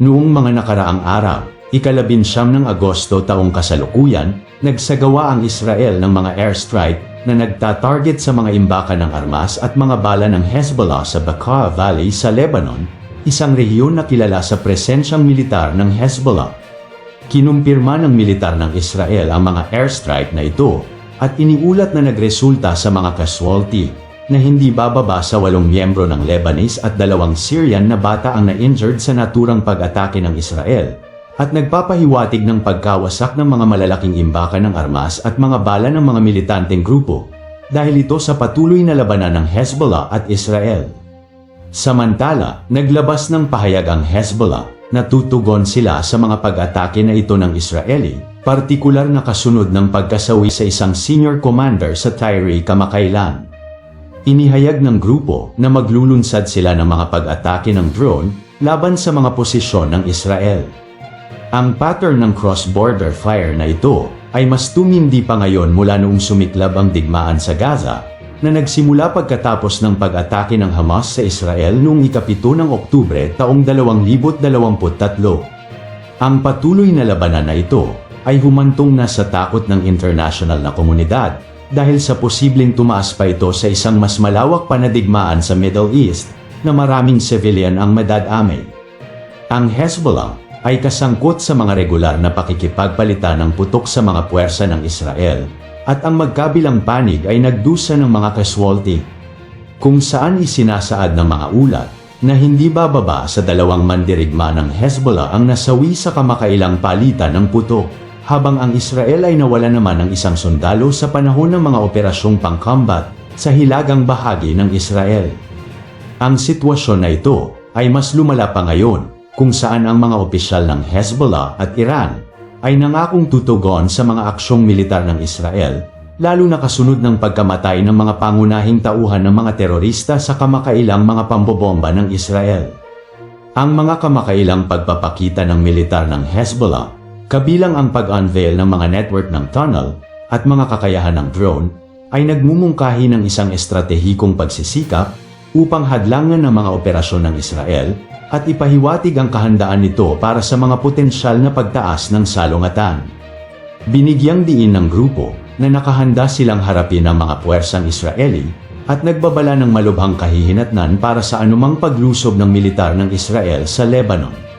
Noong mga nakaraang araw, ikalabinsyam ng Agosto taong kasalukuyan, nagsagawa ang Israel ng mga airstrike na nagtatarget sa mga imbakan ng armas at mga bala ng Hezbollah sa Bekaa Valley sa Lebanon, isang rehiyon na kilala sa presensyang militar ng Hezbollah. Kinumpirma ng militar ng Israel ang mga airstrike na ito at iniulat na nagresulta sa mga casualty na hindi bababa sa walong miyembro ng Lebanese at dalawang Syrian na bata ang na-injured sa naturang pag-atake ng Israel at nagpapahiwatig ng pagkawasak ng mga malalaking imbakan ng armas at mga bala ng mga militanteng grupo dahil ito sa patuloy na labanan ng Hezbollah at Israel. Samantala, naglabas ng pahayag ang Hezbollah na tutugon sila sa mga pag-atake na ito ng Israeli, partikular na kasunod ng pagkasawi sa isang senior commander sa Tyre kamakailan. Inihayag ng grupo na maglulunsad sila ng mga pag-atake ng drone laban sa mga posisyon ng Israel. Ang pattern ng cross-border fire na ito ay mas tumindi pa ngayon mula noong sumiklab ang digmaan sa Gaza na nagsimula pagkatapos ng pag-atake ng Hamas sa Israel noong ikapito ng Oktubre taong 2023. Ang patuloy na labanan na ito ay humantong na sa takot ng international na komunidad dahil sa posibleng tumaas pa ito sa isang mas malawak pa na digmaan sa Middle East na maraming civilian ang madadamay. Ang Hezbollah ay kasangkot sa mga regular na pakikipagpalitan ng putok sa mga puwersa ng Israel at ang magkabilang panig ay nagdusa ng mga casualty kung saan isinasaad ng mga ulat na hindi bababa sa dalawang mandirigma ng Hezbollah ang nasawi sa kamakailang palitan ng putok habang ang Israel ay nawala naman ng isang sundalo sa panahon ng mga operasyong pangkambat sa hilagang bahagi ng Israel. Ang sitwasyon na ito ay mas lumala pa ngayon kung saan ang mga opisyal ng Hezbollah at Iran ay nangakong tutugon sa mga aksyong militar ng Israel, lalo na kasunod ng pagkamatay ng mga pangunahing tauhan ng mga terorista sa kamakailang mga pambobomba ng Israel. Ang mga kamakailang pagpapakita ng militar ng Hezbollah, kabilang ang pag-unveil ng mga network ng tunnel at mga kakayahan ng drone, ay nagmumungkahi ng isang estratehikong pagsisikap upang hadlangan ng mga operasyon ng Israel at ipahiwatig ang kahandaan nito para sa mga potensyal na pagtaas ng salungatan. Binigyang diin ng grupo na nakahanda silang harapin ang mga puwersang Israeli at nagbabala ng malubhang kahihinatnan para sa anumang paglusob ng militar ng Israel sa Lebanon.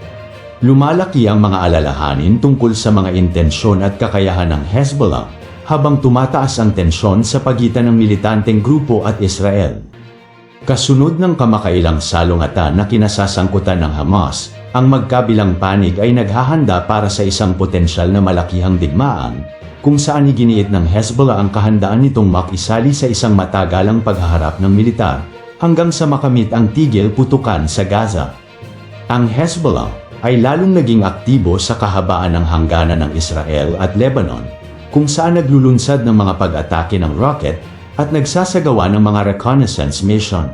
Lumalaki ang mga alalahanin tungkol sa mga intensyon at kakayahan ng Hezbollah habang tumataas ang tensyon sa pagitan ng militanteng grupo at Israel. Kasunod ng kamakailang salungatan na kinasasangkutan ng Hamas, ang magkabilang panig ay naghahanda para sa isang potensyal na malakihang digmaan, kung saan iginiit ng Hezbollah ang kahandaan nitong makisali sa isang matagalang paghaharap ng militar, hanggang sa makamit ang tigil putukan sa Gaza. Ang Hezbollah ay lalong naging aktibo sa kahabaan ng hangganan ng Israel at Lebanon, kung saan naglulunsad ng mga pag-atake ng rocket at nagsasagawa ng mga reconnaissance mission.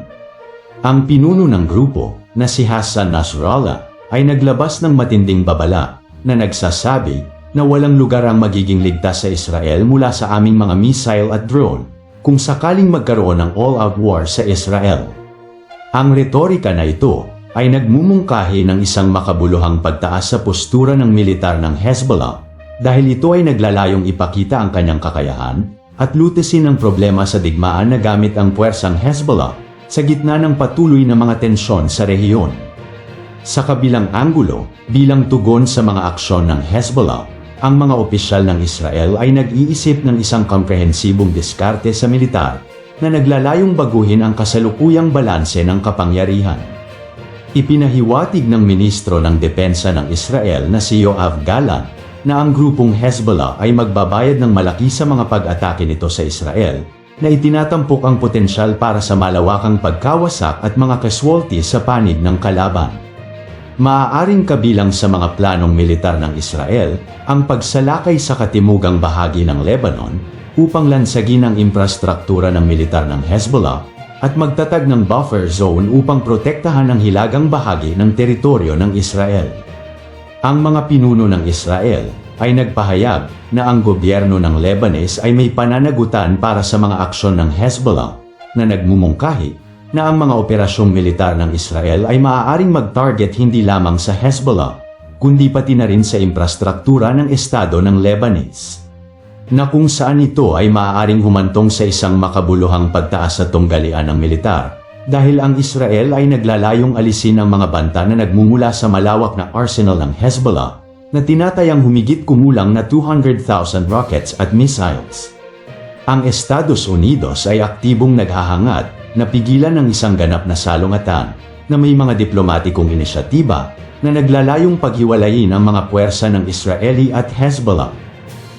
Ang pinuno ng grupo na si Hassan Nasrallah ay naglabas ng matinding babala na nagsasabi na walang lugar ang magiging ligtas sa Israel mula sa aming mga missile at drone kung sakaling magkaroon ng all-out war sa Israel. Ang retorika na ito ay nagmumungkahi ng isang makabuluhang pagtaas sa postura ng militar ng Hezbollah dahil ito ay naglalayong ipakita ang kanyang kakayahan at lutesin ang problema sa digmaan na gamit ang puwersang Hezbollah sa gitna ng patuloy na mga tensyon sa rehiyon. Sa kabilang anggulo, bilang tugon sa mga aksyon ng Hezbollah, ang mga opisyal ng Israel ay nag-iisip ng isang komprehensibong diskarte sa militar na naglalayong baguhin ang kasalukuyang balanse ng kapangyarihan. Ipinahiwatig ng ministro ng depensa ng Israel na si Yoav Gallant na ang grupong Hezbollah ay magbabayad ng malaki sa mga pag-atake nito sa Israel, na itinatampok ang potensyal para sa malawakang pagkawasak at mga casualty sa panig ng kalaban. Maaaring kabilang sa mga planong militar ng Israel ang pagsalakay sa katimugang bahagi ng Lebanon upang lansagin ang infrastruktura ng militar ng Hezbollah at magtatag ng buffer zone upang protektahan ang hilagang bahagi ng teritoryo ng Israel. Ang mga pinuno ng Israel ay nagpahayag na ang gobyerno ng Lebanese ay may pananagutan para sa mga aksyon ng Hezbollah na nagmumungkahi na ang mga operasyong militar ng Israel ay maaaring mag-target hindi lamang sa Hezbollah, kundi pati na rin sa infrastruktura ng Estado ng Lebanese. Na kung saan ito ay maaaring humantong sa isang makabuluhang pagtaas sa tunggalian ng militar, dahil ang Israel ay naglalayong alisin ang mga banta na nagmumula sa malawak na arsenal ng Hezbollah, na tinatayang humigit kumulang na 200,000 rockets at missiles. Ang Estados Unidos ay aktibong naghahangad na pigilan ng isang ganap na salungatan na may mga diplomatikong inisyatiba na naglalayong paghiwalayin ang mga puwersa ng Israeli at Hezbollah.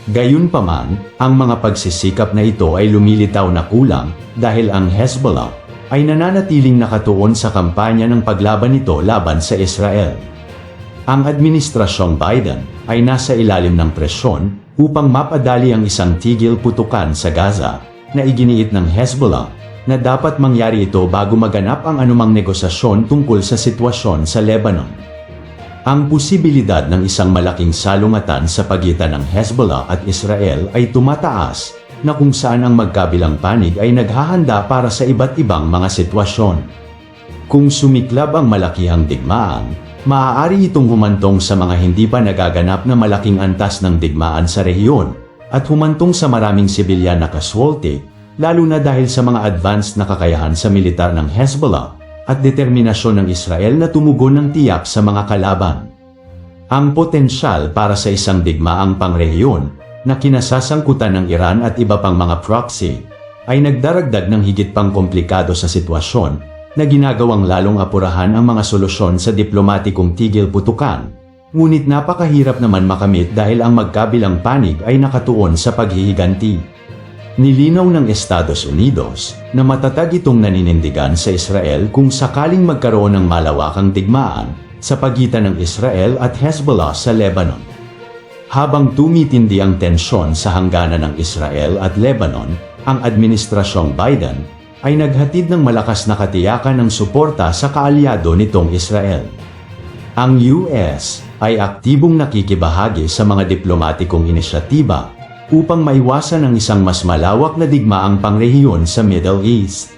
Gayunpaman, ang mga pagsisikap na ito ay lumilitaw na kulang dahil ang Hezbollah ay nananatiling nakatuon sa kampanya ng paglaban nito laban sa Israel. Ang administrasyong Biden ay nasa ilalim ng presyon upang mapadali ang isang tigil putukan sa Gaza na iginiit ng Hezbollah na dapat mangyari ito bago maganap ang anumang negosasyon tungkol sa sitwasyon sa Lebanon. Ang posibilidad ng isang malaking salungatan sa pagitan ng Hezbollah at Israel ay tumataas na kung saan ang magkabilang panig ay naghahanda para sa iba't ibang mga sitwasyon. Kung sumiklab ang malakihang digmaan, maaari itong humantong sa mga hindi pa nagaganap na malaking antas ng digmaan sa rehiyon at humantong sa maraming sibilyan na kaswolte, lalo na dahil sa mga advanced na kakayahan sa militar ng Hezbollah at determinasyon ng Israel na tumugon ng tiyak sa mga kalaban. Ang potensyal para sa isang digmaang pangrehiyon na kinasasangkutan ng Iran at iba pang mga proxy ay nagdaragdag ng higit pang komplikado sa sitwasyon na ginagawang lalong apurahan ang mga solusyon sa diplomatikong tigil putukan. Ngunit napakahirap naman makamit dahil ang magkabilang panig ay nakatuon sa paghihiganti. Nilinaw ng Estados Unidos na matatag itong naninindigan sa Israel kung sakaling magkaroon ng malawakang digmaan sa pagitan ng Israel at Hezbollah sa Lebanon. Habang tumitindi ang tensyon sa hangganan ng Israel at Lebanon, ang administrasyong Biden ay naghatid ng malakas na katiyakan ng suporta sa kaalyado nitong Israel. Ang US ay aktibong nakikibahagi sa mga diplomatikong inisyatiba upang maiwasan ang isang mas malawak na digmaang pangrehiyon sa Middle East.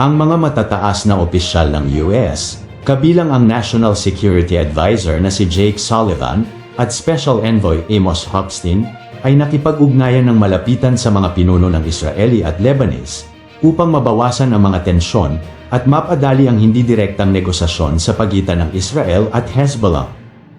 Ang mga matataas na opisyal ng US, kabilang ang National Security Advisor na si Jake Sullivan at Special Envoy Amos Hochstein, ay nakipag-ugnayan ng malapitan sa mga pinuno ng Israeli at Lebanese upang mabawasan ang mga tensyon at mapadali ang hindi direktang negosasyon sa pagitan ng Israel at Hezbollah.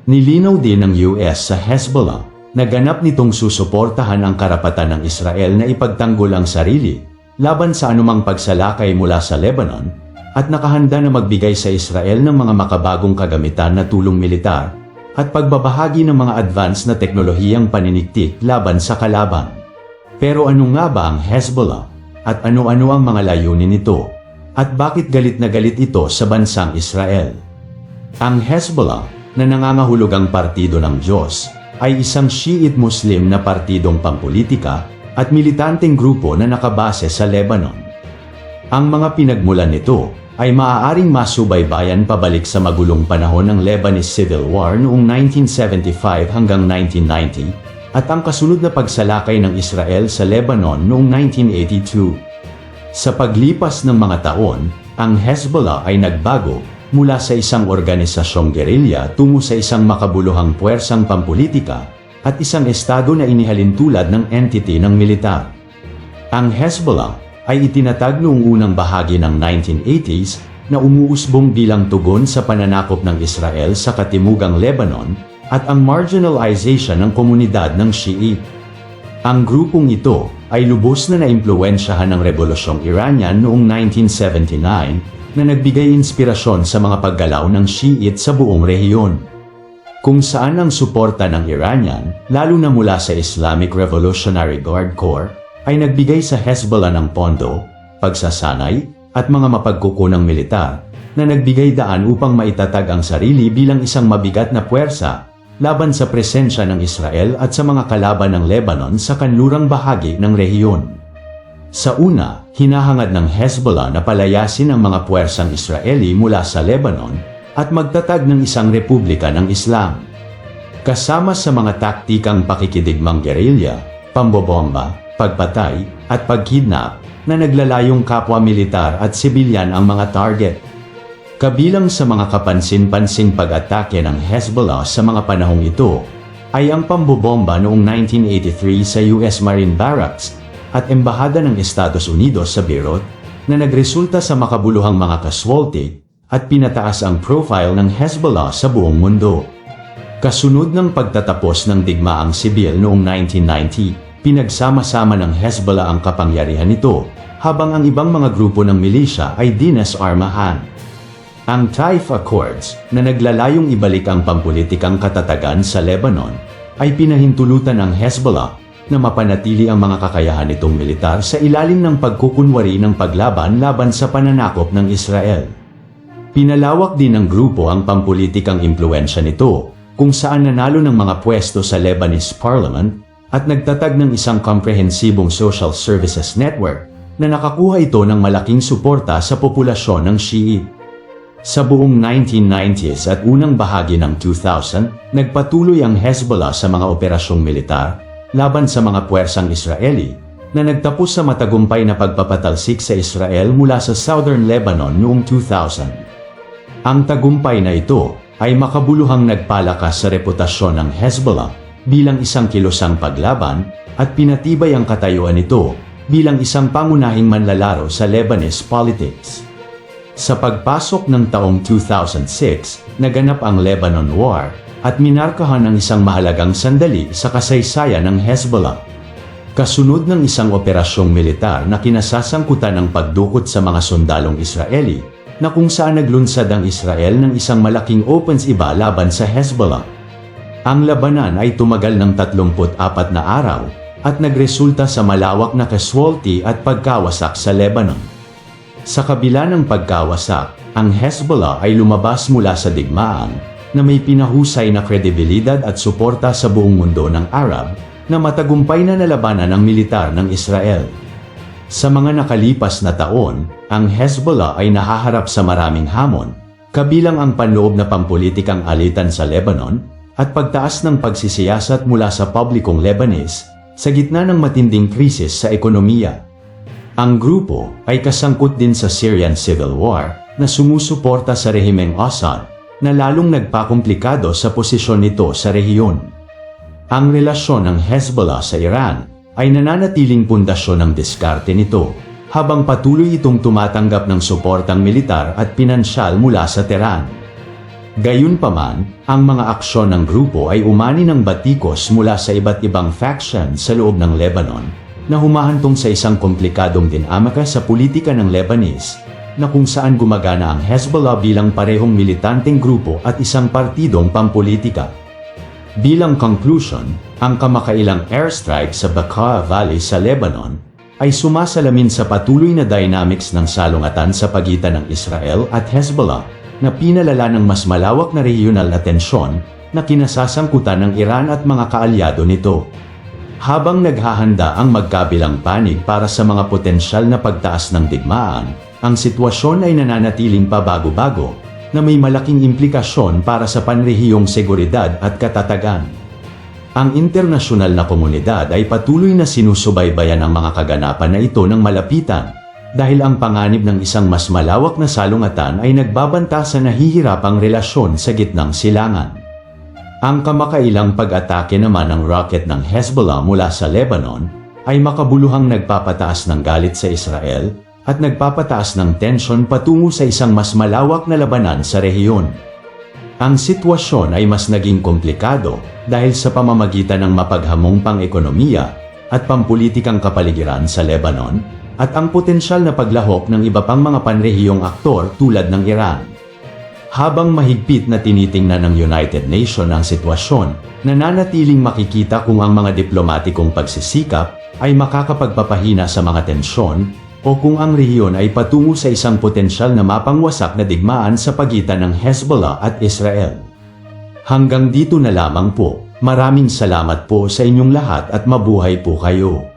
Nilinaw din ng US sa Hezbollah Naganap nitong susuportahan ang karapatan ng Israel na ipagtanggol ang sarili laban sa anumang pagsalakay mula sa Lebanon at nakahanda na magbigay sa Israel ng mga makabagong kagamitan na tulong militar at pagbabahagi ng mga advanced na teknolohiyang paniniktik laban sa kalaban. Pero ano nga ba ang Hezbollah at ano-ano ang mga layunin nito at bakit galit na galit ito sa bansang Israel? Ang Hezbollah na nangangahulugang partido ng Diyos ay isang Shiite Muslim na partidong pampolitika at militanteng grupo na nakabase sa Lebanon. Ang mga pinagmulan nito ay maaaring masubaybayan pabalik sa magulong panahon ng Lebanese Civil War noong 1975 hanggang 1990 at ang kasunod na pagsalakay ng Israel sa Lebanon noong 1982. Sa paglipas ng mga taon, ang Hezbollah ay nagbago mula sa isang organisasyong gerilya tungo sa isang makabuluhang puwersang pampolitika at isang estado na inihalin tulad ng entity ng militar. Ang Hezbollah ay itinatag noong unang bahagi ng 1980s na umuusbong bilang tugon sa pananakop ng Israel sa katimugang Lebanon at ang marginalization ng komunidad ng Shiite. Ang grupong ito ay lubos na naimpluwensyahan ng Rebolusyong Iranian noong 1979 na nagbigay inspirasyon sa mga paggalaw ng Shiite sa buong rehiyon. Kung saan ang suporta ng Iranian, lalo na mula sa Islamic Revolutionary Guard Corps, ay nagbigay sa Hezbollah ng pondo, pagsasanay, at mga mapagkukunang militar na nagbigay daan upang maitatag ang sarili bilang isang mabigat na puwersa laban sa presensya ng Israel at sa mga kalaban ng Lebanon sa kanlurang bahagi ng rehiyon. Sa una, hinahangad ng Hezbollah na palayasin ang mga puwersang Israeli mula sa Lebanon at magtatag ng isang republika ng Islam. Kasama sa mga taktikang pakikidigmang gerilya, pambobomba, pagpatay, at pagkidnap, na naglalayong kapwa militar at sibilyan ang mga target. Kabilang sa mga kapansin-pansing pag-atake ng Hezbollah sa mga panahong ito ay ang pambobomba noong 1983 sa US Marine Barracks at Embahada ng Estados Unidos sa Beirut na nagresulta sa makabuluhang mga casualty at pinataas ang profile ng Hezbollah sa buong mundo. Kasunod ng pagtatapos ng digmaang sibil noong 1990, pinagsama-sama ng Hezbollah ang kapangyarihan nito habang ang ibang mga grupo ng milisya ay dinesarmahan. Ang Taif Accords na naglalayong ibalik ang pampulitikang katatagan sa Lebanon ay pinahintulutan ng Hezbollah na mapanatili ang mga kakayahan nitong militar sa ilalim ng pagkukunwari ng paglaban laban sa pananakop ng Israel. Pinalawak din ng grupo ang pampulitikang impluensya nito kung saan nanalo ng mga pwesto sa Lebanese Parliament at nagtatag ng isang komprehensibong social services network na nakakuha ito ng malaking suporta sa populasyon ng Shiite. Sa buong 1990s at unang bahagi ng 2000, nagpatuloy ang Hezbollah sa mga operasyong militar laban sa mga puwersang Israeli na nagtapos sa matagumpay na pagpapatalsik sa Israel mula sa southern Lebanon noong 2000. Ang tagumpay na ito ay makabuluhang nagpalakas sa reputasyon ng Hezbollah bilang isang kilosang paglaban at pinatibay ang katayuan nito bilang isang pangunahing manlalaro sa Lebanese politics. Sa pagpasok ng taong 2006, naganap ang Lebanon War at minarkahan ang isang mahalagang sandali sa kasaysayan ng Hezbollah. Kasunod ng isang operasyong militar na kinasasangkutan ng pagdukot sa mga sundalong Israeli, na kung saan naglunsad ang Israel ng isang malaking offensiba laban sa Hezbollah. Ang labanan ay tumagal ng 34 na araw at nagresulta sa malawak na casualty at pagkawasak sa Lebanon. Sa kabila ng pagkawasak, ang Hezbollah ay lumabas mula sa digmaan na may pinahusay na kredibilidad at suporta sa buong mundo ng Arab na matagumpay na nalabanan ng militar ng Israel. Sa mga nakalipas na taon, ang Hezbollah ay nahaharap sa maraming hamon, kabilang ang panloob na pampulitikang alitan sa Lebanon at pagtaas ng pagsisiyasat mula sa publikong Lebanese sa gitna ng matinding krisis sa ekonomiya. Ang grupo ay kasangkot din sa Syrian Civil War na sumusuporta sa rehimeng Assad na lalong nagpakomplikado sa posisyon nito sa rehiyon. Ang relasyon ng Hezbollah sa Iran ay nananatiling pundasyon ng diskarte nito habang patuloy itong tumatanggap ng suportang militar at pinansyal mula sa Tehran. Gayunpaman, ang mga aksyon ng grupo ay umani ng batikos mula sa iba't ibang faction sa loob ng Lebanon na humahantong sa isang komplikadong dinamika sa politika ng Lebanese, na kung saan gumagana ang Hezbollah bilang parehong militanteng grupo at isang partidong pampolitika. Bilang conclusion, ang kamakailang airstrike sa Bekaa Valley sa Lebanon ay sumasalamin sa patuloy na dynamics ng salungatan sa pagitan ng Israel at Hezbollah na pinalala ng mas malawak na regional na tensyon na kinasasangkutan ng Iran at mga kaalyado nito. Habang naghahanda ang magkabilang panig para sa mga potensyal na pagtaas ng digmaan, ang sitwasyon ay nananatiling pabago-bago na may malaking implikasyon para sa panrehiyong seguridad at katatagan. Ang internasyonal na komunidad ay patuloy na sinusubaybayan ang mga kaganapan na ito ng malapitan dahil ang panganib ng isang mas malawak na salungatan ay nagbabanta sa nahihirapang relasyon sa gitnang silangan. Ang kamakailang pag-atake naman ng rocket ng Hezbollah mula sa Lebanon ay makabuluhang nagpapataas ng galit sa Israel at nagpapataas ng tensyon patungo sa isang mas malawak na labanan sa rehiyon. Ang sitwasyon ay mas naging komplikado dahil sa pamamagitan ng mapaghamong pang-ekonomiya at pampulitikang kapaligiran sa Lebanon at ang potensyal na paglahok ng iba pang mga panrehiyong aktor tulad ng Iran. Habang mahigpit na tinitingnan ng United Nations ang sitwasyon, nananatiling makikita kung ang mga diplomatikong pagsisikap ay makakapagpapahina sa mga tensyon o kung ang rehiyon ay patungo sa isang potensyal na mapangwasak na digmaan sa pagitan ng Hezbollah at Israel. Hanggang dito na lamang po. Maraming salamat po sa inyong lahat at mabuhay po kayo.